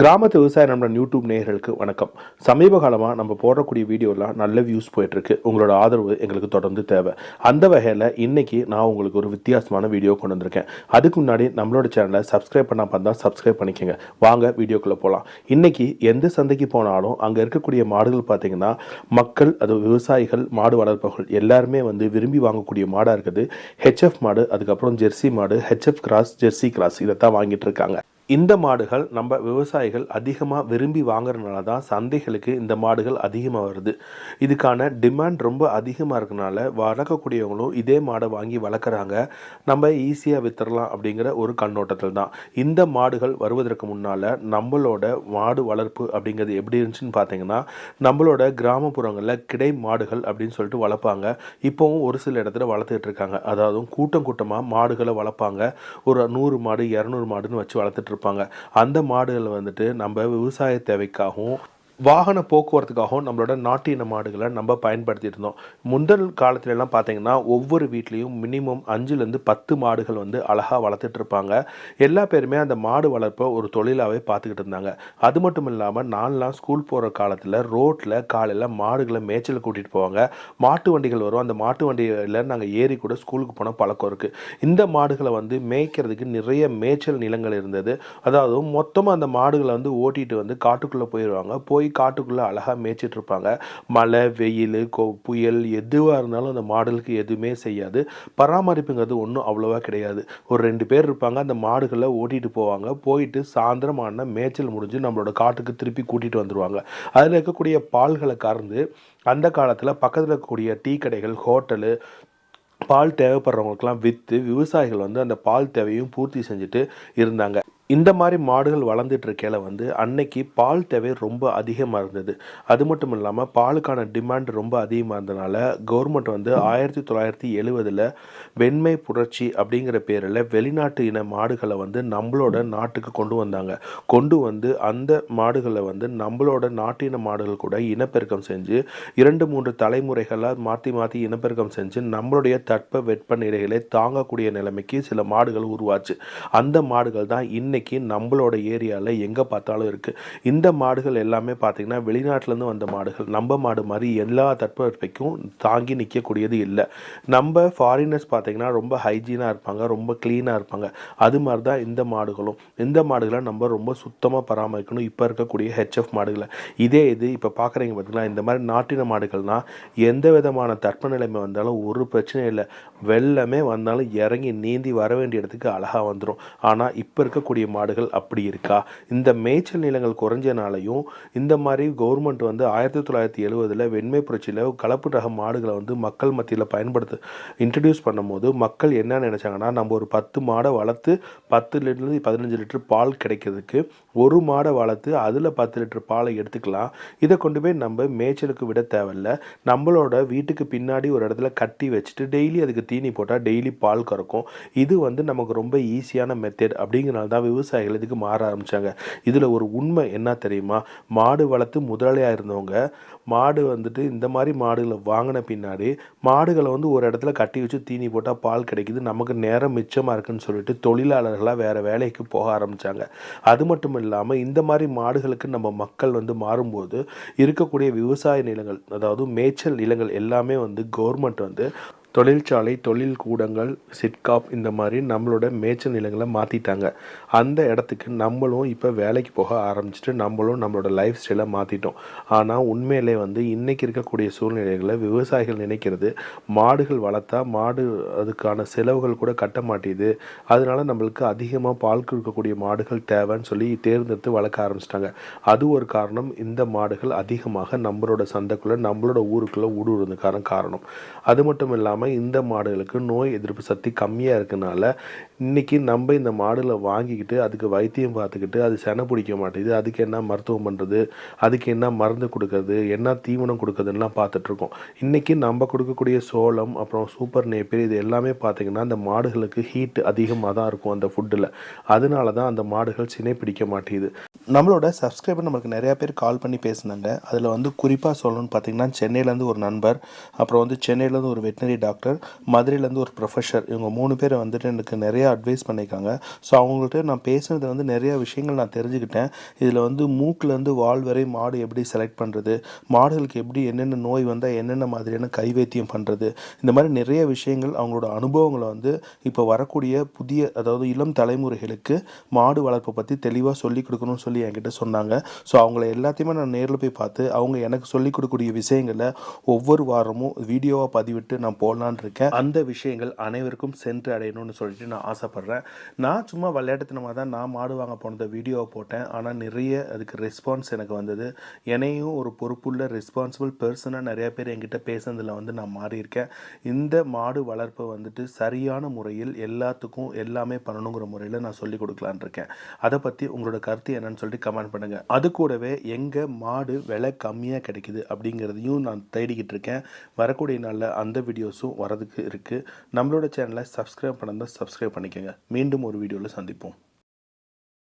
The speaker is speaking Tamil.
கிராமத்து விவசாய நண்பன் யூடியூப் நேயர்களுக்கு வணக்கம். சமீப காலமாக நம்ம போடக்கூடிய வீடியோலாம் நல்ல வியூஸ் போயிட்டுருக்கு. உங்களோட ஆதரவு எங்களுக்கு தொடர்ந்து தேவை. அந்த வகையில் இன்றைக்கி நான் உங்களுக்கு ஒரு வித்தியாசமான வீடியோ கொண்டு வந்திருக்கேன். அதுக்கு முன்னாடி நம்மளோட சேனலை சப்ஸ்கிரைப் பண்ண பார்த்தா சப்ஸ்கிரைப் பண்ணிக்கோங்க. வாங்க வீடியோக்குள்ளே போகலாம் இன்றைக்கி எந்த சந்தைக்கு போனாலும் அங்கே இருக்கக்கூடிய மாடுகள் பார்த்தீங்கன்னா மக்கள் அது விவசாயிகள் மாடு வளர்ப்பவர்கள் எல்லாருமே வந்து விரும்பி வாங்கக்கூடிய மாடாக இருக்குது. ஹெச்எஃப் மாடு அதுக்கப்புறம் ஜெர்சி மாடு ஹெச்எஃப் கிராஸ் ஜெர்சி கிராஸ் இதை தான் வாங்கிட்டு இருக்காங்க. இந்த மாடுகள் நம்ம விவசாயிகள் அதிகமாக விரும்பி வாங்குறதுனால தான் சந்தைகளுக்கு இந்த மாடுகள் அதிகமாக வருது. இதுக்கான டிமாண்ட் ரொம்ப அதிகமாக இருக்கனால வளர்க்கக்கூடியவங்களும் இதே மாடை வாங்கி வளர்க்குறாங்க. நம்ம ஈஸியாக வித்துடலாம் அப்படிங்கிற ஒரு கண்ணோட்டத்தில் தான். இந்த மாடுகள் வருவதற்கு முன்னால் நம்மளோட மாடு வளர்ப்பு அப்படிங்கிறது எப்படி இருந்துச்சுன்னு பார்த்தீங்கன்னா நம்மளோட கிராமப்புறங்களில் கிடை மாடுகள் அப்படின்னு சொல்லிட்டு வளர்ப்பாங்க. இப்போவும் ஒரு சில இடத்துல வளர்த்துட்டு இருக்காங்க. அதாவது கூட்டம் கூட்டமாக மாடுகளை வளர்ப்பாங்க. ஒரு நூறு மாடு இரநூறு மாடுன்னு வச்சு வளர்த்துட்டு இருப்பாங்க அந்த மாடுகள் வந்துட்டு நம்ம விவசாய தேவைக்காகவும் வாகன போக்குவரத்துக்காகவும் நம்மளோட நாட்டு இன மாடுகளை நம்ம பயன்படுத்திட்டு இருந்தோம். முந்தல் காலத்துலலாம் பார்த்தீங்கன்னா ஒவ்வொரு வீட்லேயும் மினிமம் அஞ்சுலேருந்து பத்து மாடுகள் வந்து அழகாக வளர்த்துட்டு இருப்பாங்க. எல்லா பேருமே அந்த மாடு வளர்ப்பை ஒரு தொழிலாகவே பார்த்துக்கிட்டு இருந்தாங்க. அது மட்டும் இல்லாமல் நான்லாம் ஸ்கூல் போகிற காலத்தில் ரோட்டில் காலையில் மாடுகளை மேய்ச்சல் கூட்டிகிட்டு போவாங்க. மாட்டு வண்டிகள் வரும். அந்த மாட்டு வண்டியில் நாங்கள் ஏறி கூட ஸ்கூலுக்கு போன பழக்கம் இருக்குது இந்த மாடுகளை வந்து மேய்க்கிறதுக்கு நிறைய மேய்ச்சல் நிலங்கள் இருந்தது. அதாவது மொத்தமாக அந்த மாடுகளை வந்து ஓட்டிகிட்டு வந்து காட்டுக்குள்ளே போயிடுவாங்க போய் போய் காட்டுக்குள்ளே அழகாக மேய்ச்சிட்டு இருப்பாங்க. மழை வெயில் கோ புயல் எதுவாக இருந்தாலும் அந்த மாடுகளுக்கு எதுவுமே செய்யாது. பராமரிப்புங்கிறது ஒன்றும் அவ்வளோவா கிடையாது. ஒரு ரெண்டு பேர் இருப்பாங்க. அந்த மாடுகளை ஓட்டிகிட்டு போவாங்க. போயிட்டு சாயந்தரம் ஆன மேய்ச்சல் முடிஞ்சு நம்மளோட காட்டுக்கு திருப்பி கூட்டிகிட்டு வந்துடுவாங்க அதில் இருக்கக்கூடிய பால்களை கறந்து அந்த காலத்தில் பக்கத்தில் இருக்கக்கூடிய டீ கடைகள் ஹோட்டலு பால் தேவைப்படுறவங்களுக்கெல்லாம் விற்று விவசாயிகள் வந்து அந்த பால் தேவையும் பூர்த்தி செஞ்சுட்டு இருந்தாங்க. இந்த மாதிரி மாடுகள் வளர்ந்துட்டு இருக்கையில் வந்து அன்னைக்கு பால் தேவை ரொம்ப அதிகமாக இருந்தது. அது மட்டும் இல்லாமல் பாலுக்கான டிமாண்ட் ரொம்ப அதிகமாக இருந்தனால கவர்மெண்ட் வந்து ஆயிரத்தி தொள்ளாயிரத்தி எழுவதில் வெண்மை புரட்சி அப்படிங்கிற பேரில் வெளிநாட்டு இன மாடுகளை வந்து நம்மளோட நாட்டுக்கு கொண்டு வந்தாங்க. கொண்டு வந்து அந்த மாடுகளை வந்து நம்மளோட நாட்டு இன மாடுகள் கூட இனப்பெருக்கம் செஞ்சு இரண்டு மூன்று தலைமுறைகளாக மாற்றி மாற்றி இனப்பெருக்கம் செஞ்சு நம்மளுடைய தட்ப வெப்ப நிலைகளை தாங்கக்கூடிய நிலைமைக்கு சில மாடுகள் உருவாச்சு. அந்த மாடுகள் தான் இன்னைக்கு நம்மளோட ஏரியாவில் எங்கே பார்த்தாலும் இருக்குது இந்த மாடுகள் எல்லாமே பார்த்திங்கன்னா வெளிநாட்டிலேருந்து வந்த மாடுகள். நம்ம மாடு மாதிரி எல்லா தட்பவெப்பைக்கும் தாங்கி நிற்கக்கூடியது இல்லை. நம்ம ஃபாரினர்ஸ் பார்த்திங்கன்னா ரொம்ப ஹைஜீனாக இருப்பாங்க ரொம்ப க்ளீனாக இருப்பாங்க. அது மாதிரி தான் இந்த மாடுகளும். இந்த மாடுகளை நம்ம ரொம்ப சுத்தமாக பராமரிக்கணும். இப்போ இருக்கக்கூடிய ஹெச்எஃப் மாடுகளை. இதே இது இப்போ பார்க்குறீங்க பார்த்தீங்களா இந்த மாதிரி நாட்டின மாடுகள்னால் எந்த விதமான தட்பநிலைமை வந்தாலும் ஒரு பிரச்சனையும் இல்லை. வெள்ளமே வந்தாலும் இறங்கி நீந்தி வர வேண்டிய இடத்துக்கு அழகாக வந்துடும் ஆனால் இப்போ இருக்கக்கூடிய மாடுகள் அப்படி இருக்கா? இந்த மேய்ச்சல் நிலங்கள் குறைஞ்சனாலையும் இந்த மாதிரி கவர்மெண்ட் வந்து ஆயிரத்தி தொள்ளாயிரத்தி எழுவதில் வெண்மை புரட்சியில் கலப்பு ரக மாடுகளை வந்து மக்கள் மத்தியில் பயன்படுத்த இன்ட்ரடியூஸ் பண்ணும்போது மக்கள் என்ன நினச்சாங்கன்னா நம்ம ஒரு பத்து மாடை வளர்த்து பத்து லிட்டர்லேருந்து பதினஞ்சு லிட்டர் பால் கிடைக்கிறதுக்கு ஒரு மாடை வளர்த்து அதில் பத்து லிட்டர் பாலை எடுத்துக்கலாம். இதை கொண்டு போய் நம்ம மேய்ச்சலுக்கு விட தேவையில்ல. நம்மளோட வீட்டுக்கு பின்னாடி ஒரு இடத்துல கட்டி வச்சுட்டு டெய்லி அதுக்கு தீனி போட்டால் டெய்லி பால் கறக்கும். இது வந்து நமக்கு ரொம்ப ஈஸியான மெத்தட் அப்படிங்கிறனால தான் விவசாயிகள் இதுக்கு மாற ஆரம்பித்தாங்க இதில் ஒரு உண்மை என்ன தெரியுமா? மாடு வளர்த்து முதலாளியாக இருந்தவங்க மாடு வந்துட்டு இந்த மாதிரி மாடுகளை வாங்கின பின்னாடி மாடுகளை வந்து ஒரு இடத்துல கட்டி வச்சு தீனி போட்டால் பால் கிடைக்குது நமக்கு நேரம் மிச்சமாக இருக்குன்னு சொல்லிட்டு தொழிலாளர்களாக வேறு வேலைக்கு போக ஆரம்பித்தாங்க அது மட்டும் இல்லாமல் இந்த மாதிரி மாடுகளுக்கு நம்ம மக்கள் வந்து மாறும்போது இருக்கக்கூடிய விவசாய நிலங்கள் அதாவது மேய்ச்சல் நிலங்கள் எல்லாமே வந்து கவர்மெண்ட் வந்து தொழிற்சாலை தொழில் கூடங்கள் சிட்காப் இந்த மாதிரி நம்மளோட மேய்ச்சல் நிலங்களை மாற்றிட்டாங்க அந்த இடத்துக்கு நம்மளும் இப்போ வேலைக்கு போக ஆரம்பிச்சுட்டு நம்மளும் நம்மளோட லைஃப் ஸ்டைலை மாற்றிட்டோம் ஆனால் உண்மையிலே வந்து இன்றைக்கி இருக்கக்கூடிய சூழ்நிலைகளை விவசாயிகள் நினைக்கிறது மாடுகள் வளர்த்தா மாடு அதுக்கான செலவுகள் கூட கட்ட மாட்டேது. அதனால நம்மளுக்கு அதிகமாக பால் கொடுக்கக்கூடிய மாடுகள் தேவைன்னு சொல்லி தேர்ந்தெடுத்து வளர்க்க ஆரம்பிச்சிட்டாங்க. அது ஒரு காரணம். இந்த மாடுகள் அதிகமாக நம்மளோட சந்தைக்குள்ளே நம்மளோட ஊருக்குள்ளே ஊடுருவதுக்கான காரணம். அது மட்டும் இல்லாமல் இந்த மாடுகளுக்கு நோய் எதிர்ப்பு சக்தி கம்மியாக இருக்கனால இன்றைக்கி நம்ம இந்த மாடுகளை வாங்கிக்கிட்டு அதுக்கு வைத்தியம் பார்த்துக்கிட்டு அது செனை பிடிக்க மாட்டேங்குது. அதுக்கு என்ன மருத்துவம் பண்ணுறது அதுக்கு என்ன மருந்து கொடுக்கறது? என்ன தீவனம் கொடுக்குறதுலாம் பார்த்துட்ருக்கோம். இன்றைக்கி நம்ம கொடுக்கக்கூடிய சோளம் அப்புறம் சூப்பர் நேப்பியர் இது எல்லாமே பார்த்திங்கன்னா அந்த மாடுகளுக்கு ஹீட் அதிகமாக தான் இருக்கும் அந்த ஃபுட்டில் அதனால தான் அந்த மாடுகள் சினை பிடிக்க மாட்டேங்குது. நம்மளோட சப்ஸ்கிரைபர் நமக்கு நிறையா பேர் கால் பண்ணி பேசினாங்க. அதில் வந்து குறிப்பாக சொல்லணும்னு பார்த்தீங்கன்னா சென்னையிலேருந்து ஒரு நண்பர் அப்புறம் வந்து சென்னையிலேருந்து ஒரு வெட்டினரி டாக்டர் டாக்டர். மதுரையிலேருந்து ஒரு ப்ரொஃபஸர் இவங்க மூணு பேர் வந்துட்டு எனக்கு நிறைய அட்வைஸ் பண்ணியிருக்காங்க. ஸோ அவங்கள்ட்ட நான் பேசுனதில் வந்து நிறைய விஷயங்கள் நான் தெரிஞ்சுக்கிட்டேன். இதில் வந்து மூக்கிலேருந்து வால் வரை மாடு எப்படி செலக்ட் பண்ணுறது மாடுகளுக்கு எப்படி என்னென்ன நோய் வந்தால் என்னென்ன மாதிரியான கைவைத்தியம் பண்ணுறது இந்த மாதிரி நிறைய விஷயங்கள் அவங்களோட அனுபவங்களை வந்து இப்போ வரக்கூடிய புதிய அதாவது இளம் தலைமுறைகளுக்கு மாடு வளர்ப்பை பற்றி தெளிவாக சொல்லிக் கொடுக்கணும்னு சொல்லி என்கிட்ட சொன்னாங்க. ஸோ அவங்கள எல்லாத்தையுமே நான் நேரில் போய் பார்த்து அவங்க எனக்கு சொல்லிக் கொடுக்கக்கூடிய விஷயங்களை ஒவ்வொரு வாரமும் வீடியோவாக பதிவிட்டு நான் பண்ணலான் இருக்கேன் அந்த விஷயங்கள் அனைவருக்கும் சென்று அடையணும்னு சொல்லிட்டு நான் ஆசைப்பட்றேன். நான் சும்மா விளையாட்டுத்தனமாக தான் நான் மாடு வாங்க போனதை வீடியோவை போட்டேன். ஆனால் நிறைய அதுக்கு ரெஸ்பான்ஸ் எனக்கு வந்தது. என்னையும் ஒரு பொறுப்புள்ள ரெஸ்பான்சிபிள் பர்சனாக நிறைய பேர் என்கிட்ட பேசுனதில் வந்து நான் மாறியிருக்கேன். இந்த மாடு வளர்ப்பை வந்துட்டு சரியான முறையில் எல்லாத்துக்கும் எல்லாமே பண்ணணுங்கிற முறையில் நான் சொல்லி கொடுக்கலான்னு இருக்கேன் அதை பற்றி உங்களோட கருத்து என்னன்னு சொல்லிட்டு கமெண்ட் பண்ணுங்கள் அது கூடவே எங்கே மாடு விலை கம்மியாக கிடைக்குது அப்படிங்கிறதையும் நான் தேடிக்கிட்டு இருக்கேன். வரக்கூடிய நாளில் அந்த வீடியோஸும் வரதுக்கு இருக்குது நம்மளோட சேனலை சப்ஸ்கிரைப் பண்ணால் சப்ஸ்கிரைப் பண்ணிக்கோங்க. மீண்டும் ஒரு வீடியோவில் சந்திப்போம்.